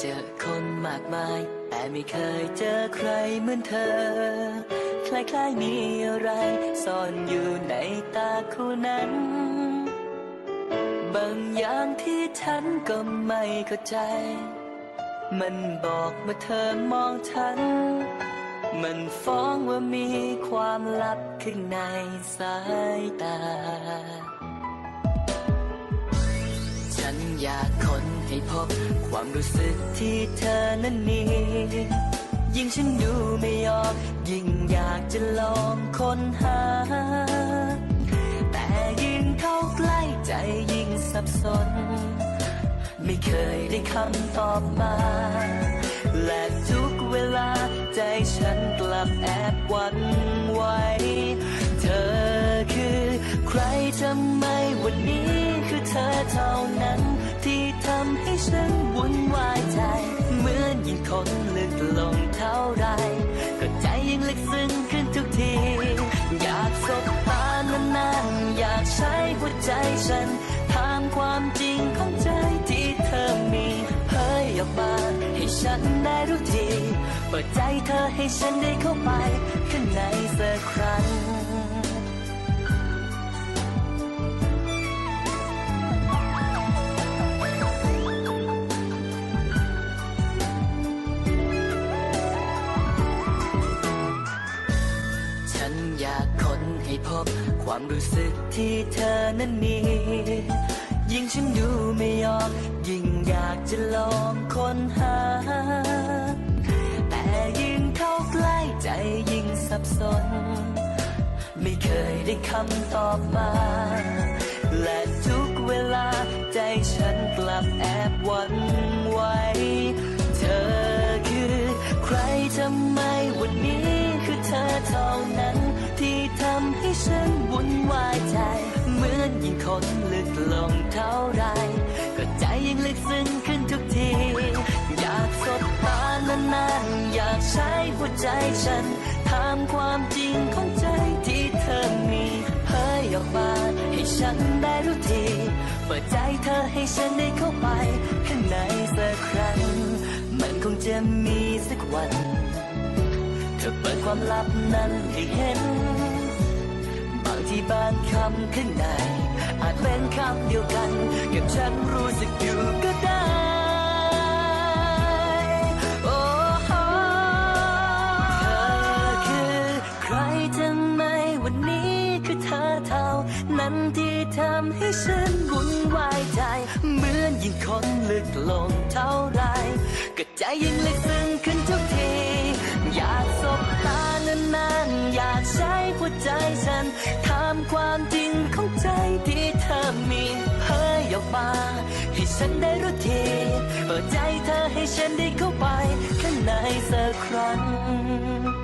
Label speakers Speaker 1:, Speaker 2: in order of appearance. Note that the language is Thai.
Speaker 1: เจอคนมากมาย แต่ไม่เคยเจอใครเหมือนเธอ คล้ายๆมีอะไร ซ่อนอยู่ในตาคู่นั้น บางอย่างที่ฉันก็ไม่เข้าใจ มันบอกเมื่อเธอมองฉัน มันฟ้องว่ามีความลับข้างในสายตา อยากค้นให้พบ ความรู้สึกที่เธอนั้นมี ยิ่งฉันดูไม่ออกยิ่งอยากจะลองค้นหา แต่ยิ่งเข้าใกล้ใจยิ่งสับสน ไม่เคยได้คำตอบมา และทุกเวลาใจฉันกลับแอบหวั่นไหวเธอคือ ใครทำไมวันนี้คือเธอเท่านั้น ฉันวุ่นวายใจ เหมือนยิ่งคนลึกลงเท่าไร ก็ใจยิ่งลึกซึ้งขึ้นทุกที อยากสบตานานๆ อยากใช้หัวใจฉันถามความจริงของใจที่เธอมีเผยออกมาให้ฉันได้รู้ที เปิดใจเธอให้ฉันได้เข้าไป ข้างในสักครั้ง อยากค้นให้พบ ความรู้สึกที่เธอนั้นมี ยิ่งฉันดูไม่ออกยิ่งอยากจะลองค้นหา แต่ยิ่งเข้าใกล้ใจยิ่งสับสน ไม่เคยได้คำตอบมา และทุกเวลาใจฉันกลับแอบหวันไหวเธอคือ ใครทำไมวันนี้คือเธอเท่านั้น ฉันวุ่นวายใจ เหมือนยิ่งคนลึกลงเท่าไร ก็ใจยิ่งลึกซึ้งขึ้นทุกที อยากสบตานานๆอยากใช้หัวใจฉันถามความจริงของใจที่เธอมี เผยออกมาให้ฉันได้รู้ที เปิดใจเธอให้ฉันได้เข้าไป ข้างในสักครั้ง มันคงจะมีสักวัน เธอเปิดความลับนั้นให้เห็น ที่บางคำข้างใน อาจเป็นคำเดียวกัน กับฉันรู้สึกอยู่ก็ได้โอ้โหเธอคือใครทำไมวันนี้คือเธอเท่า นั้นที่ทำให้ฉันวุ่นวายใจ เหมือนยิ่งคนลึกลงเท่าไรก็ใจยิ่งลึกซึ้งขึ้นทุก ใช้หัวใจฉันถามความจริงของใจที่เธอมีเผยออกมาให้ฉันได้รู้ทีเปิดใจเธอให้ฉันได้เข้าไปข้างในสักครั้ง